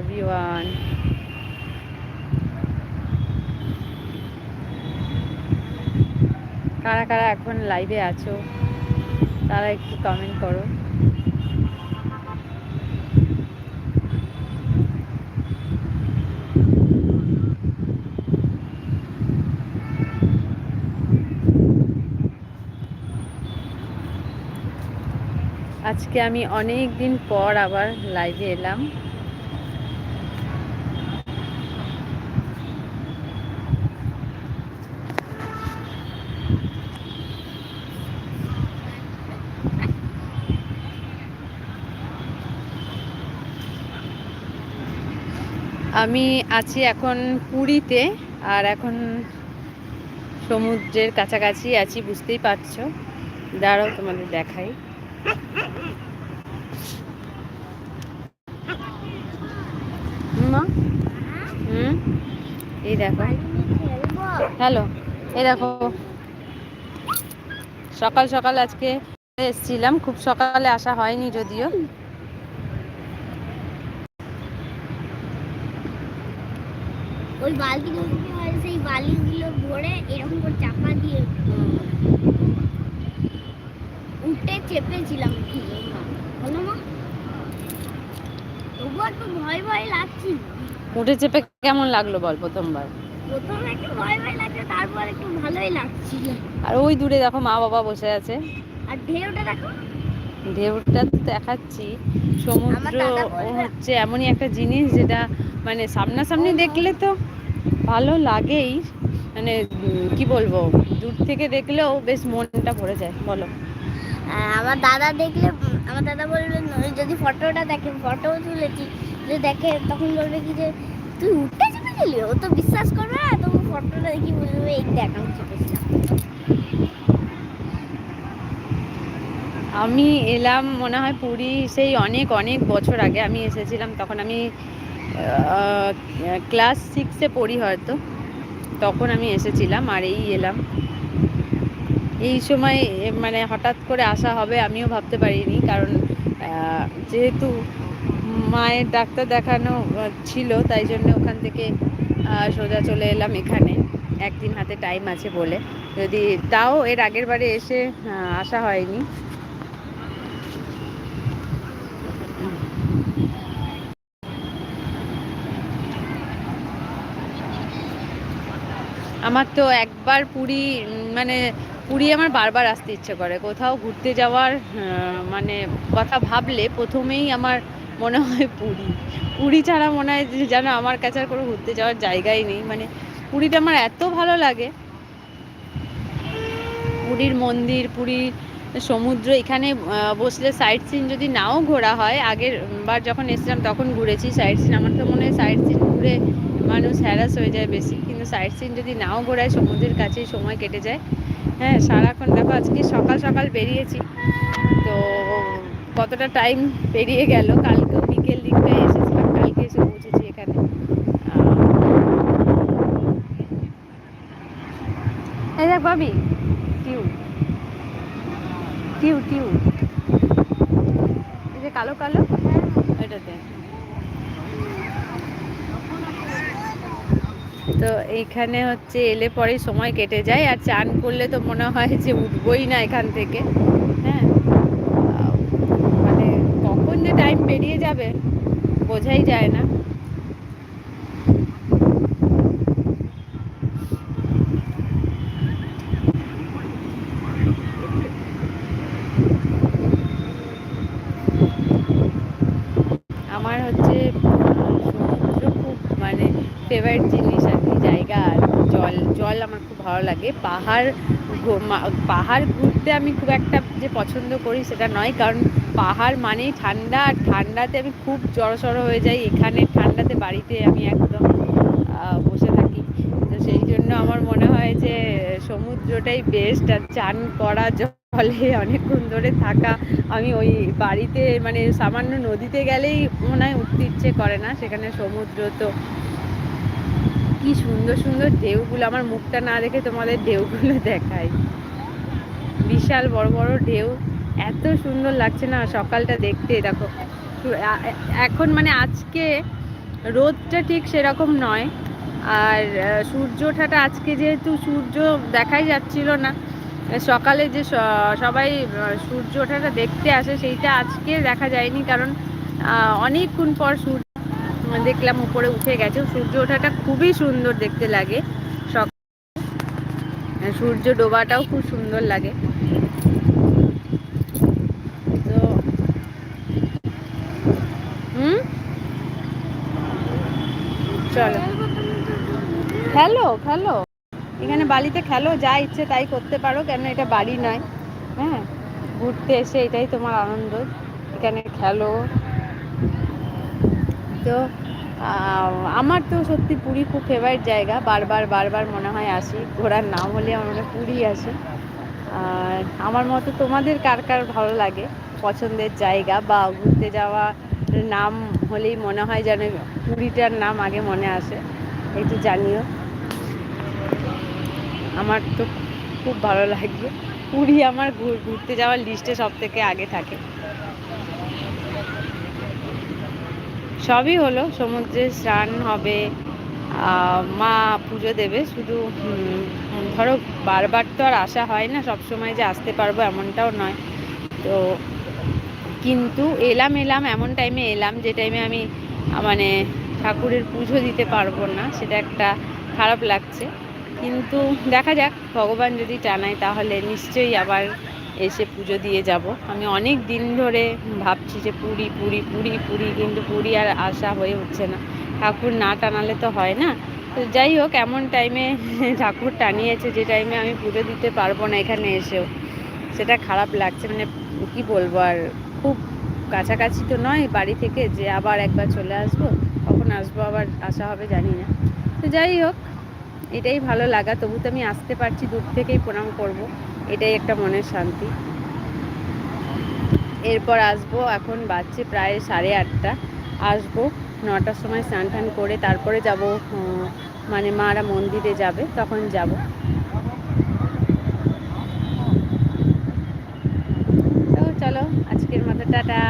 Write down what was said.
Everyone কারা কারা এখন লাইভে আছো, তারা একটু কমেন্ট করো। আজকে আমি অনেক দিন পর আবার লাইভে এলাম। আমি আছি এখন পুরীতে, আর এখন সমুদ্রের কাছাকাছি আছি, বুঝতেই পারছ। দাঁড়াও তোমাদের দেখাই। হুম? এই দেখো। হ্যালো, এই দেখো। সকাল সকাল আজকে এসছিলাম, খুব সকালে আসা হয়নি যদিও। ওই বালতি গুলো হয় সেই বালিগুলো ভরে এরকম করে চাপা দিয়ে উঠে চেপেছিলাম হলো মা। তবুও একটু ভয় ভয় লাগছিল উঠে চেপে কেমন লাগল বল প্রথমবার? প্রথমে একটু ভয় ভয় লাগছে তারপর একটু ভালোই লাগছিল আর ওই দূরে দেখো মা বাবা বসে আছে। আর ঢেউটা দেখো। ঢেউটা তো দেখাচ্ছি। সমুদ্র হচ্ছে এমনই একটা জিনিস যেটা মানে সামনাসামনি দেখলে তো ভালো লাগেই। মানে কি বলব দূর থেকে দেখলেও বেশ মনটা ভরে যায় বলো। আর আমার দাদা দেখলে আমার দাদা বলবে যদি ফটোটা দেখে ফটো তুলেছি যদি দেখে তখন বলবে কি যে তুই উঠতে গেলি? ও তো বিশ্বাস করবে না তবু ফটোটা দেখি বলবে এই দেখ আমি চেপেছিলাম আমি এলাম, মনে হয় পুরী সেই অনেক অনেক বছর আগে আমি এসেছিলাম, তখন আমি ক্লাস সিক্সে পড়ি হয়তো, তখন আমি এসেছিলাম আর এই এলাম। এই সময় মানে হঠাৎ করে আসা হবে আমিও ভাবতে পারিনি, কারণ যেহেতু মায়ের ডাক্তার দেখানো ছিল, তাই জন্য ওখান থেকে সোজা চলে এলাম এখানে। একদিন হাতে টাইম আছে বলে। যদি তাও এর আগের বারে এসে আসা হয়নি আমার তো একবার পুরী মানে পুরী আমার বারবার আসতে ইচ্ছে করে। কোথাও ঘুরতে যাওয়ার মানে কথা ভাবলে প্রথমেই আমার মনে হয় পুরী। পুরী ছাড়া মনে হয় যেন আমার কাছে আর কোনো ঘুরতে যাওয়ার জায়গাই নেই। মানে পুরীটা আমার এত ভালো লাগে। পুরীর মন্দির, পুরীর সমুদ্র এখানে বসলে সাইট সিন যদি নাও ঘোরা হয়, আগের বার যখন এসেছিলাম তখন ঘুরেছি সাইট সিন আমার তো মনে হয় সাইট সিন ঘুরে মানুষ হ্যারাস হয়ে যায় বেশি, কিন্তু সাইট সিন যদি নাও ঘোরায়, সমুদ্রের কাছেই সময় কেটে যায়। হ্যাঁ সারাক্ষণ দেখো, আজকে সকাল সকাল বেরিয়েছি, তো কতটা টাইম পেরিয়ে গেল, কালকেও বিকেল দিকটায় এসেছিলাম, কালকে এসে পৌঁছেছি এখানে। এই দেখ ভাবি টিউ টিউ টিউ এই যে কালো কালো? এটাতে। তো এইখানে হচ্ছে এলে পরে সময় কেটে যায় আর চান করলে তো মনে হয় যে উঠবই না এখান থেকে। হ্যাঁ? মানে কখন যে টাইম পেরিয়ে যাবে বোঝাই যায় না আমার হচ্ছে আহ, সমুদ্র খুব মানে ফেভারিট জিনিস আর কি, জায়গা আর জল জল আমার খুব ভালো লাগে। পাহাড় পাহাড় ঘুরতে আমি খুব একটা যে পছন্দ করি সেটা নয়, কারণ পাহাড় মানেই ঠান্ডা, আর ঠান্ডাতে আমি খুব জড়সড় হয়ে যাই। এখানে ঠান্ডাতে বাড়িতে আমি একদম বসে থাকি। তো সেই জন্য আমার মনে হয় যে সমুদ্রটাই বেস্ট আর চান করা জলে অনেকক্ষণ ধরে থাকা। আমি ওই বাড়িতে মানে সামান্য নদীতে গেলেই মনে হয় উঠতে ইচ্ছে করে না, সেখানে সমুদ্র তো কি সুন্দর সুন্দর ঢেউগুলো, আমার মুখটা না দেখে তোমাদের ঢেউগুলো দেখাই। বিশাল বড় বড় ঢেউ, এত সুন্দর লাগছে না সকালটা দেখতে, দেখো। এখন মানে আজকে রোদটা ঠিক সেরকম নয়, আর সূর্য ওঠাটা আজকে যেহেতু সূর্য দেখাই যাচ্ছিল না, সকালে যে সবাই সূর্য ওঠাটা দেখতে আসে, সেইটা আজকে দেখা যায়নি, কারণ অনেকক্ষণ পর সূর্য দেখলাম উপরে উঠে গেছে। সূর্য ওঠাটা খুবই সুন্দর দেখতে লাগে। সকালে সূর্য ডোবাটাও খুব সুন্দর লাগে। তো হুম? চলো। খেলো খেলো। এখানে বালিতে খেলো, যা ইচ্ছে তাই করতে পারো, কেন এটা বাড়ি নয়। হ্যাঁ ঘুরতে এসে এটাই তোমার আনন্দ। এখানে খেলো। তো আমার তো সত্যি পুরী খুব ফেভারিট জায়গা। বারবার বারবার মনে হয় আসি। ঘোরার নাম হলে আমার মনে পুরী আসে। আর আমার মতো তোমাদের কার কার ভালো লাগে? পছন্দের জায়গা বা ঘুরতে যাওয়া নাম হলেই মনে হয় যেন পুরীটার নাম আগে মনে আসে। একটু জানিও। আমার তো খুব ভালো লাগে। পুরী আমার ঘুর- ঘুরতে যাওয়ার লিস্টে সব থেকে আগে থাকে। সবই হলো, সমুদ্রে স্নান হবে মা পুজো দেবে, শুধু ধরো বারবার তো আর আসা হয় না সব সময় যে আসতে পারব এমনটাও নয়। তো কিন্তু এলাম এলাম, এমন টাইমে এলাম, যে টাইমে আমি মানে ঠাকুরের পুজো দিতে পারব না, সেটা একটা খারাপ লাগছে। কিন্তু দেখা যাক, ভগবান যদি টানায় তাহলে নিশ্চয়ই আবার এসে পুজো দিয়ে যাব। আমি অনেক দিন ধরে ভাবছি যে পুরী পুরী পুরী, পুরি, কিন্তু পুরি আর আসা হয়ে উঠছে না। ঠাকুর না টানালে তো হয় না। তো যাই হোক, এমন টাইমে ঠাকুর টানিয়েছে যে টাইমে আমি পুজো দিতে পারব না এখানে এসেও। সেটা খারাপ লাগছে মানে কি বলব আর খুব কাছাকাছি তো নয় বাড়ি থেকে যে আবার একবার চলে আসব, কখন আসব আবার আসা হবে জানি না। তো যাই হোক, এটাই ভালো লাগা, তবু তো আমি আসতে পারছি, দূর থেকেই প্রণাম করব। এটাই একটা মনের শান্তি। এরপর আসব, এখন বাজছে প্রায় সাড়ে আটটা। আসব, নটার সময় স্নান টান করে তারপরে যাব মানে মারা মন্দিরে যাবে, তখন যাব। তো চলো, আজকের মতো টাটা।